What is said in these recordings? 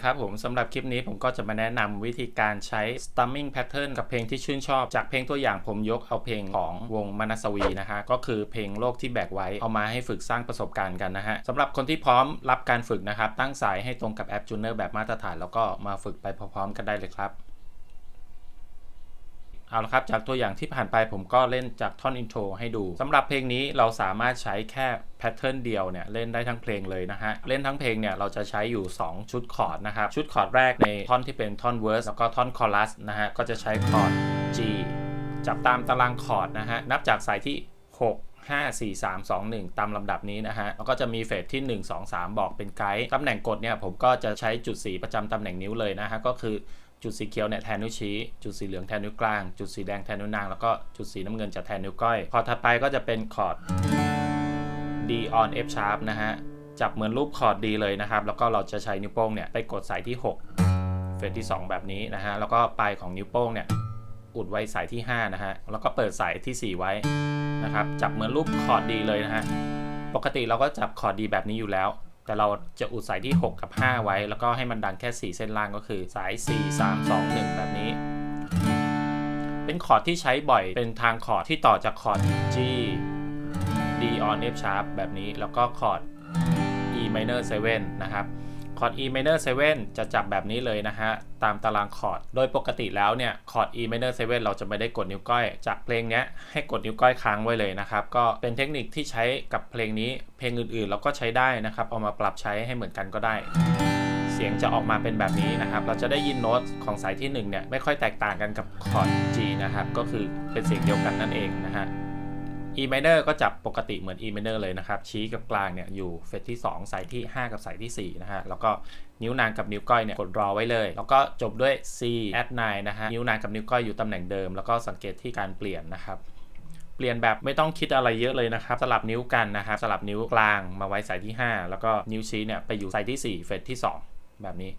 สดีครับผมสำหรับคลิปนี้ผมก็จะมาแนะนำวิธีการใช้ strumming pattern กับเพลงที่ชื่นชอบ จากเพลงตัวอย่างผมยกเอาเพลงของวงมนัสวีนะฮะ ก็คือเพลงโลกที่แบกไว้เอามาให้ฝึกสร้างประสบการณ์กันนะฮะสำหรับคนที่พร้อมรับการฝึกนะครับ ตั้งสายให้ตรงกับแอปจูเนอร์แบบมาตรฐาน แล้วก็มาฝึกไปพร้อมๆกันได้เลยครับ เอาละครับ จากตัวอย่างที่ผ่านไปผมก็เล่นจากท่อนอินโทรให้ดูสำหรับเพลงนี้เราสามารถใช้แค่แพทเทิร์นเดียวเนี่ยเล่นได้ทั้งเพลงเลยนะฮะ เล่นทั้งเพลงเนี่ยเราจะใช้อยู่ 2 ชุดคอร์ดนะครับ ชุดคอร์ดแรกในท่อนที่เป็นท่อนเวอร์สแล้วก็ท่อนคอรัสนะฮะ ก็จะใช้คอร์ด G จับตามตารางคอร์ดนะฮะ นับจากสายที่ 6 5 4 3 2 1 ตามลำดับนี้นะฮะ แล้วก็จะมีเฟสที่ 1 2 3 บอกเป็นไกด์ตำแหน่งกดเนี่ยผมก็จะใช้จุดสีประจำตำแหน่งนิ้วเลยนะฮะ ก็คือ จุดสีเขียวเนี่ยแทนนิ้วชี้ จุดสีเหลืองแทนนิ้วกลาง จุดสีแดงแทนนิ้วนาง แล้วก็จุดสีน้ำเงินจะแทนนิ้วก้อย คอร์ดถัดไปก็จะเป็นคอร์ด D on F sharp นะฮะ จับเหมือนรูปคอร์ด D เลยนะครับ แล้วก็เราจะใช้นิ้วโป้งเนี่ยไปกดสายที่ 6 เฟสที่ 2 แบบนี้นะฮะ แล้วก็ปลายของนิ้วโป้งเนี่ยอุดไว้สายที่ 5 นะฮะ แล้วก็เปิดสายที่ 4 ไว้นะครับ จับเหมือนรูปคอร์ด D เลยนะฮะ ปกติเราก็จับคอร์ด D แบบนี้อยู่แล้ว แต่เราจะอุดสายที่ 6 กับ 5 ไว้ แล้วก็ให้มันดังแค่ 4 เส้นล่างก็คือสาย 4 3 2 1 แบบนี้ เป็นคอร์ดที่ใช้บ่อย เป็นทางคอร์ดที่ต่อจากคอร์ด G D on F sharp แบบนี้ แล้วก็คอร์ด E minor 7 นะครับ คอร์ด E minor 7 จะจับแบบนี้เลยนะฮะ ตามตารางคอร์ด โดยปกติแล้วเนี่ย คอร์ด E minor 7 เราจะไม่ได้กดนิ้วก้อย จากเพลงนี้ให้กดนิ้วก้อยค้างไว้เลยนะครับ ก็เป็นเทคนิคที่ใช้กับเพลงนี้ เพลงอื่นๆ เราก็ใช้ได้นะครับ เอามาปรับใช้ให้เหมือนกันก็ได้ เสียงจะออกมาเป็นแบบนี้นะครับ เราจะได้ยินโน้ตของสายที่1เนี่ยไม่ค่อยแตกต่างกันกับคอร์ด G นะครับ ก็คือเป็นเสียงเดียวกันนั่นเองนะฮะ E minor ก็จับปกติเหมือน E minor เลยนะครับ ชี้กับกลางเนี่ยอยู่เฟสที่ 2 สายที่ 5 กับสายที่ 4 นะฮะ แล้วก็นิ้วนางกับนิ้วก้อยเนี่ยกดรอไว้เลย แล้วก็จบด้วย C add 9นะฮะ นิ้วนางกับนิ้วก้อยอยู่ตำแหน่งเดิม แล้วก็สังเกตที่การเปลี่ยนนะครับ เปลี่ยนแบบไม่ต้องคิดอะไรเยอะเลยนะครับ สลับนิ้วกันนะครับ สลับนิ้วกลางมาไว้สายที่ 5 แล้วก็นิ้วชี้เนี่ยไปอยู่สายที่ 4 เฟสที่ 2 แบบนี้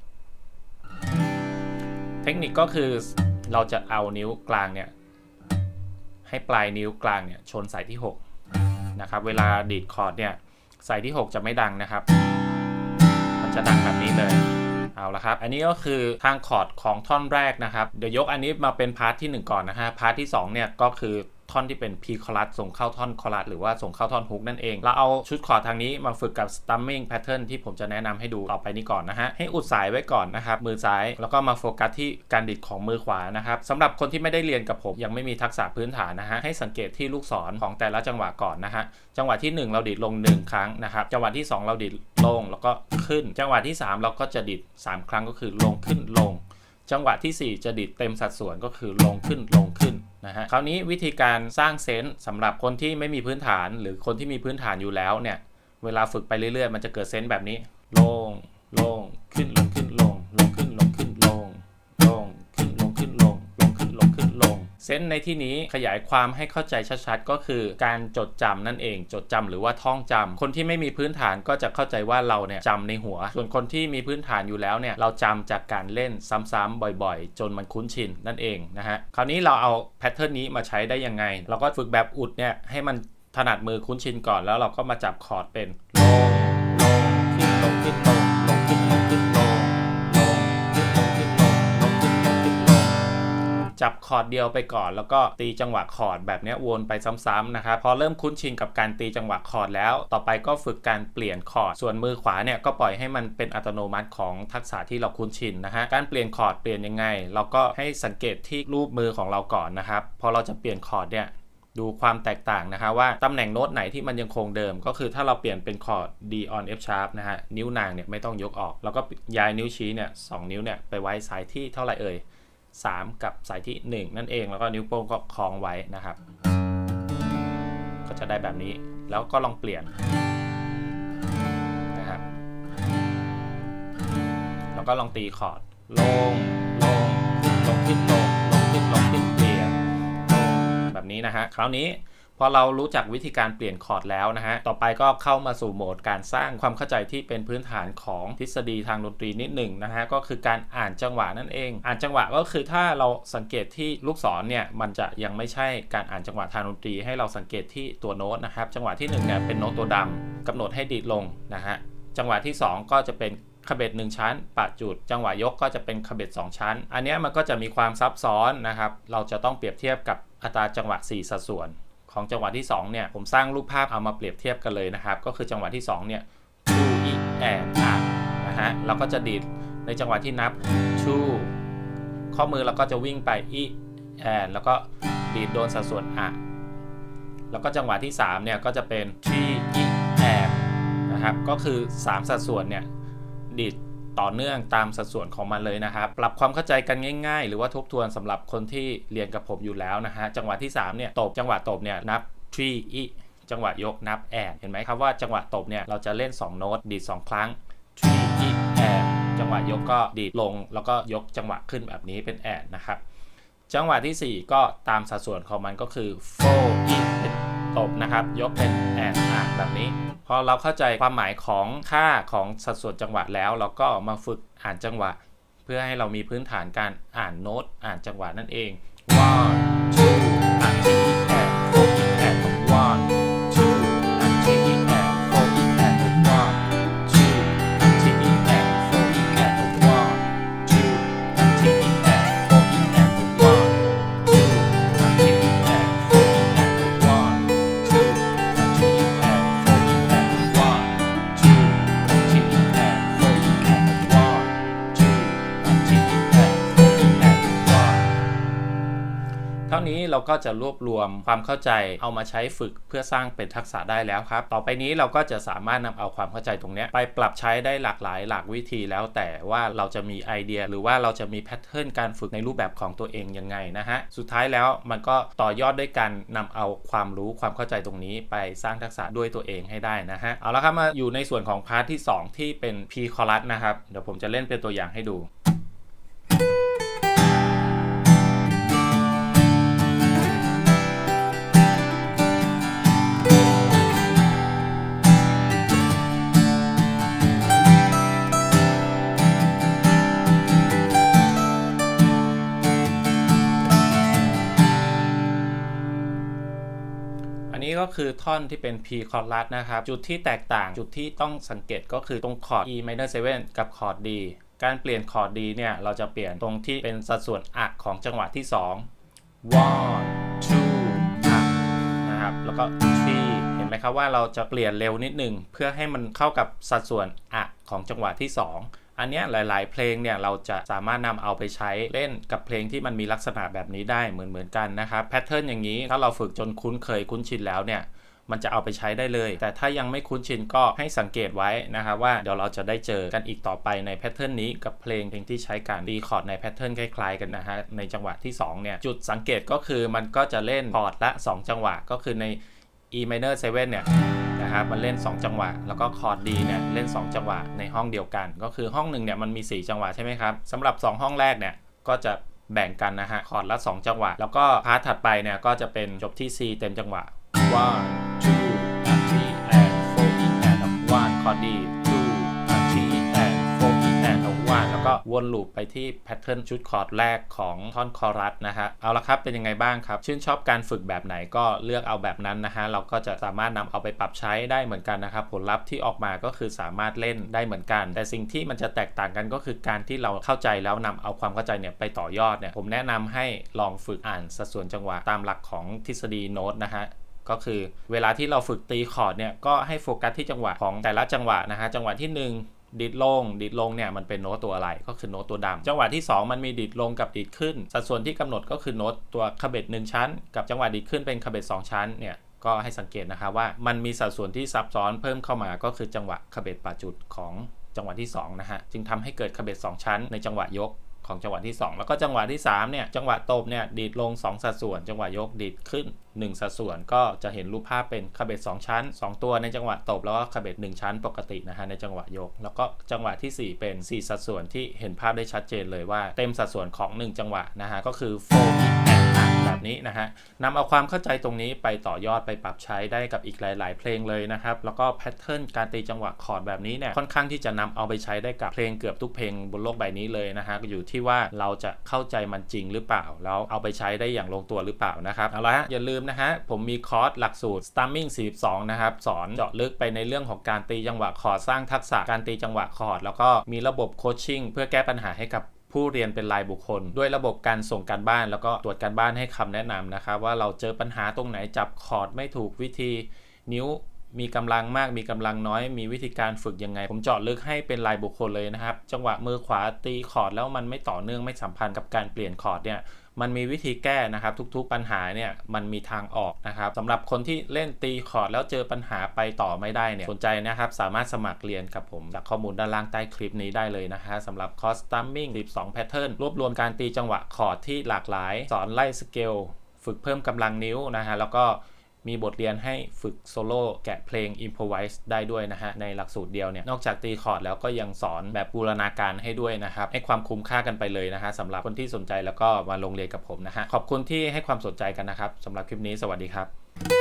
เทคนิคก็คือเราจะเอานิ้วกลางเนี่ย ให้ปลายนิ้วกลางเนี่ยชนสายที่ 6 นะครับ เวลาดีดคอร์ดเนี่ยสายที่ 6 จะไม่ดังนะครับ มันจะดังแบบนี้เลยเอาละครับ อันนี้ก็คือทางคอร์ดของท่อนแรกนะครับ เดี๋ยวยกอันนี้มาเป็นพาร์ทที่ 1 ก่อนนะฮะพาร์ทที่2เนี่ยก็คือ ท่อนที่เป็นพีคอรัสส่งเข้าท่อนคอรัสหรือว่าส่งเข้าท่อนฮุกนั่นเอง เราเอาชุดคอร์ดทางนี้มาฝึกกับ strumming pattern ที่ผมจะแนะนำให้ดูต่อไปนี้ก่อนนะฮะ ให้อุดสายไว้ก่อนนะครับ มือซ้ายแล้วก็มาโฟกัสที่การดิดของมือขวานะครับสำหรับคนที่ไม่ได้เรียนกับผมยังไม่มีทักษะพื้นฐานนะฮะให้สังเกตที่ลูกศรของแต่ละจังหวะก่อนนะฮะจังหวะที่ 1 เราดิดลง 1 ครั้งนะครับจังหวะที่ 2 เราดิดลงแล้วก็ขึ้น จังหวะที่ 3 เราก็จะดิด 3 ครั้งก็คือลงขึ้นลง จังหวะที่ 4 จะดิดเต็มสัดส่วนก็คือลงขึ้นลงขึ้น นะฮะคราวนี้วิธีการสร้างเซนส์สำหรับคนที่ไม่มีพื้นฐาน หรือคนที่มีพื้นฐานอยู่แล้วเนี่ยเวลาฝึกไปเรื่อยๆ มันจะเกิดเซนส์แบบนี้ลงลงขึ้นลงขึ้นลง เซนส์ในที่นี้ขยายความให้เข้าใจชัดๆ ก็คือการจดจำนั่นเอง จดจำหรือว่าท่องจำคนที่ไม่มีพื้นฐานก็จะเข้าใจว่าเราเนี่ยจำในหัว ส่วนคนที่มีพื้นฐานอยู่แล้วเนี่ยเราจำจากการเล่นซ้ำๆบ่อยๆ จนมันคุ้นชินนั่นเองนะฮะคราวนี้เราเอาแพทเทิร์นนี้มาใช้ได้ยังไง เราก็ฝึกแบบอุดเนี่ยให้มันถนัดมือคุ้นชินก่อนแล้วเราก็มาจับคอร์ดเป็นลงลงขึ้นลงขึ้นลง จับคอร์ดเดียวไปก่อน แล้วก็ตีจังหวะคอร์ดแบบนี้วนไปซ้ำๆนะครับพอเริ่มคุ้นชินกับการตีจังหวะคอร์ดแล้ว ต่อไปก็ฝึกการเปลี่ยนคอร์ดส่วนมือขวาเนี่ยก็ปล่อยให้มันเป็นอัตโนมัติของทักษะที่เราคุ้นชินนะฮะการเปลี่ยนคอร์ดเปลี่ยนยังไง เราก็ให้สังเกตที่รูปมือของเราก่อนนะครับพอเราจะเปลี่ยนคอร์ดเนี่ยดูความแตกต่างนะคะว่าตำแหน่งโน้ตไหนที่มันยังคงเดิม ก็คือถ้าเราเปลี่ยนเป็นคอร์ด D on F sharp นะฮะนิ้วนางเนี่ยไม่ต้องยกออก แล้วก็ย้ายนิ้วชี้เนี่ยสองนิ้วเนี่ยไปไว้สายที่เท่าไหร่เอ่ย 3 กับสายที่ 1 นั่นเองแล้วก็นิ้วโป้งก็คล้องไว้นะครับ ก็จะได้แบบนี้แล้วก็ลองเปลี่ยนนะครับ แล้วก็ลองตีคอร์ดลงลงลงขึ้นลงลงขึ้นลงขึ้นเปลี่ยนแบบนี้นะฮะคราวนี้ พอเรารู้จักวิธีการเปลี่ยนคอร์ดแล้วนะฮะ ต่อไปก็เข้ามาสู่โหมดการสร้างความเข้าใจที่เป็นพื้นฐานของทฤษฎีทางดนตรีนิดหนึ่งนะฮะ ก็คือการอ่านจังหวะนั่นเอง อ่านจังหวะก็คือถ้าเราสังเกตที่ลูกศรเนี่ย มันจะยังไม่ใช่การอ่านจังหวะทางดนตรี ให้เราสังเกตที่ตัวโน้ตนะครับ จังหวะที่1เนี่ยเป็นโน้ตตัวดำกำหนดให้ดีดลงนะฮะ จังหวะที่ 2 ก็จะเป็นขขบเ1ชั้นปะจุด จังหวะยกก็จะเป็นขบ2ชั้น อันเนี้ยมันก็จะมีความซับซ้อนนะครับ เราจะต้องเปรียบเทียบกับอัตราจังหวะ 4 สัดส่วน ของจังหวะที่2เนี่ยผมสร้างรูปภาพเอามาเปรียบเทียบกันเลยนะครับ ก็คือจังหวะที่2เนี่ย two e and a นะฮะเราก็จะดีดในจังหวะที่นับ two ข้อมือเราก็จะวิ่งไป e and แล้วก็ดีดโดนสัดส่วน a แล้วก็จังหวะที่3เนี่ยก็จะเป็น three e and นะครับก็คือ 3 สัดส่วนเนี่ยดีด ต่อเนื่องตามสัดส่วนของมันเลยนะครับ ปรับความเข้าใจกันง่ายๆ หรือว่าทบทวนสำหรับคนที่เรียนกับผมอยู่แล้วนะฮะ จังหวะที่3เนี่ยตบจังหวะตบเนี่ยนับ three e จังหวะยกนับ and เห็นไหมครับว่าจังหวะตบเนี่ยเราจะเล่น 2 โน้ตดีด2ครั้ง three e and จังหวะยกก็ดีดลง แล้วก็ยกจังหวะขึ้นแบบนี้เป็น and นะครับ จังหวะที่ 4 ก็ตามสัดส่วนของมันก็คือ four e เป็น ตบนะครับ ยกเป็นแอนอะแบบนี้ พอเราเข้าใจความหมายของค่าของสัดส่วนจังหวะแล้ว เราก็มาฝึกอ่านจังหวะ เพื่อให้เรามีพื้นฐานการอ่านโน้ตอ่านจังหวะนั่นเอง one two นี้เราก็จะรวบรวมความเข้าใจเอามาใช้ฝึกเพื่อสร้างเป็นทักษะได้แล้วครับ ต่อไปนี้เราก็จะสามารถนำเอาความเข้าใจตรงนี้ไปปรับใช้ได้หลากหลายหลากวิธี แล้วแต่ว่าเราจะมีไอเดีย หรือว่าเราจะมีแพทเทิร์นการฝึกในรูปแบบของตัวเองยังไงนะฮะ สุดท้ายแล้วมันก็ต่อยอดด้วยการนำเอาความรู้ความเข้าใจตรงนี้ ไปสร้างทักษะด้วยตัวเองให้ได้นะฮะ เอาละครับมาอยู่ในส่วนของพาร์ทที่ 2 ที่เป็น P chorus นะครับ เดี๋ยวผมจะเล่นเป็นตัวอย่างให้ดู ก็คือท่อนที่เป็น P chorus นะครับ จุดที่แตกต่างจุดที่ต้องสังเกตก็คือตรงคอร์ด E minor 7กับคอร์ด D การเปลี่ยนคอร์ด D เนี่ยเราจะเปลี่ยนตรงที่เป็นสัดส่วนอักของจังหวะที่ 2 one two อักนะครับแล้วก็ three เห็นไหมครับว่าเราจะเปลี่ยนเร็วนิดหนึ่งเพื่อให้มันเข้ากับสัดส่วนอักของจังหวะที่ 2 อันนี้หลาย ๆ เพลงเนี่ยเราจะสามารถนำเอาไปใช้เล่นกับเพลงที่มันมีลักษณะแบบนี้ได้เหมือนเหมือนกันนะครับแพทเทิร์นอย่างนี้ถ้าเราฝึกจนคุ้นเคยคุ้นชินแล้วเนี่ยมันจะเอาไปใช้ได้เลย แต่ถ้ายังไม่คุ้นชินก็ให้สังเกตไว้นะครับว่าเดี๋ยวเราจะได้เจอกันอีกต่อไปในแพทเทิร์นนี้กับเพลงเพลงที่ใช้การรีคอร์ดในแพทเทิร์นคล้ายๆกันนะฮะในจังหวะที่2เนี่ยจุดสังเกตก็คือมันก็จะเล่นคอร์ดละ 2 จังหวะก็คือใน E minor 7เนี่ยนะครับมันเล่น 2 จังหวะ แล้วก็คอร์ด D เนี่ยเล่น 2 จังหวะในห้องเดียวกัน ก็คือห้องหนึ่งเนี่ยมันมี 4 จังหวะใช่ไหมครับสำหรับ 2 ห้องแรกเนี่ยก็จะแบ่งกันนะฮะคอร์ดละ 2 จังหวะ แล้วก็พาร์ทถัดไปเนี่ยก็จะเป็นจบที่ C เต็มจังหวะ one two three and four e and one คอร์ด D แล้วก็วนลูปไปที่แพทเทิร์นชุดคอร์ดแรกของท่อนคอรัสนะฮะเอาละครับเป็นยังไงบ้างครับ ชื่นชอบการฝึกแบบไหนก็เลือกเอาแบบนั้นนะฮะเราก็จะสามารถนำเอาไปปรับใช้ได้เหมือนกันนะครับ ผลลัพธ์ที่ออกมาก็คือสามารถเล่นได้เหมือนกัน แต่สิ่งที่มันจะแตกต่างกันก็คือการที่เราเข้าใจแล้วนำเอาความเข้าใจเนี่ยไปต่อยอดเนี่ยผมแนะนำให้ลองฝึกอ่านสัดส่วนจังหวะตามหลักของทฤษฎีโน้ตนะฮะก็คือเวลาที่เราฝึกตีคอร์ดเนี่ยก็ให้โฟกัสที่จังหวะของแต่ละจังหวะนะฮะจังหวะที่ 1 ดิดลงดิดลงเนี่ยมันเป็นโน้ตตัวอะไรก็คือโน้ตตัวดำจังหวะที่ 2 มันมีดิดลงกับดิดขึ้น สัดส่วนที่กำหนดก็คือโน้ตตัวขบเบต1ชั้น กับจังหวะดิดขึ้นเป็นขบเบต2ชั้นเนี่ยก็ให้สังเกตนะครับว่ามันมีสัดส่วนที่ซับซ้อนเพิ่มเข้ามาก็คือจังหวะขบเบตปาจุดของจังหวะที่2นะฮะจึงทำให้เกิดขบเบต2ชั้นในจังหวะยก ของจังหวะที่ 2 แล้วก็จังหวะที่3เนี่ยจังหวะตบเนี่ยดีดลง 2 สัดส่วน จังหวะยกดีดขึ้น 1 สัดส่วนก็จะเห็นรูปภาพเป็นคาเบต2ชั้น 2 ตัวในจังหวะตบแล้วก็คาเบต1ชั้นปกตินะฮะในจังหวะยก แล้วก็จังหวะที่ 4 เป็น 4 สัดส่วนที่เห็นภาพได้ชัดเจนเลยว่าเต็มสัดส่วนของ 1 จังหวะนะฮะก็คือ4 beat and อะ แบบนี้นะฮะนำเอาความเข้าใจตรงนี้ไปต่อยอดไปปรับใช้ได้กับอีกหลาย ๆ เพลงเลยนะครับ แล้วก็แพทเทิร์นการตีจังหวะคอร์ดแบบนี้เนี่ยค่อนข้างที่จะนำเอาไปใช้ได้กับเพลงเกือบทุกเพลงบนโลกใบนี้เลยนะฮะอยู่ที่ว่าเราจะเข้าใจมันจริงหรือเปล่า แล้วเอาไปใช้ได้อย่างลงตัวหรือเปล่านะครับเอาละฮะอย่าลืมนะฮะผมมีคอร์สหลักสูตร Stamming 42 นะครับ สอนเจาะลึกไปในเรื่องของการตีจังหวะคอร์ดสร้างทักษะการตีจังหวะคอร์ดแล้วก็มีระบบโคชชิ่งเพื่อแก้ปัญหาให้กับ ผู้เรียนเป็นรายบุคคล ด้วยระบบการส่งการบ้าน แล้วก็ตรวจการบ้านให้คำแนะนำนะครับว่าเราเจอปัญหาตรงไหนจับคอร์ดไม่ถูกวิธีนิ้วมีกำลังมากมีกำลังน้อย มีวิธีการฝึกยังไง ผมเจาะลึกให้เป็นรายบุคคลเลยนะครับ จังหวะมือขวาตีคอร์ดแล้วมันไม่ต่อเนื่องไม่สัมพันธ์กับการเปลี่ยนคอร์ดเนี่ย มันมีวิธีแก้นะครับทุกๆปัญหาเนี่ยมันมีทางออกนะครับสำหรับคนที่เล่นตีคอร์ดแล้วเจอปัญหาไปต่อไม่ได้เนี่ยสนใจนะครับ สามารถสมัครเรียนกับผม จากข้อมูลด้านล่างใต้คลิปนี้ได้เลยนะฮะสำหรับคอร์ส Stamming 12 Pattern รวบรวมการตีจังหวะคอร์ดที่หลากหลาย สอนไล่สเกลฝึกเพิ่มกำลังนิ้วนะฮะแล้วก็ มีบทเรียนให้ฝึกโซโล่แกะเพลง improvise ได้ด้วยนะฮะ ในหลักสูตรเดียวเนี่ย นอกจากตีคอร์ดแล้วก็ยังสอนแบบบูรณาการให้ด้วยนะครับ ให้ความคุ้มค่ากันไปเลยนะฮะสำหรับคนที่สนใจแล้วก็มาลงเรียนกับผมนะฮะ ขอบคุณที่ให้ความสนใจกันนะครับสำหรับคลิปนี้สวัสดีครับ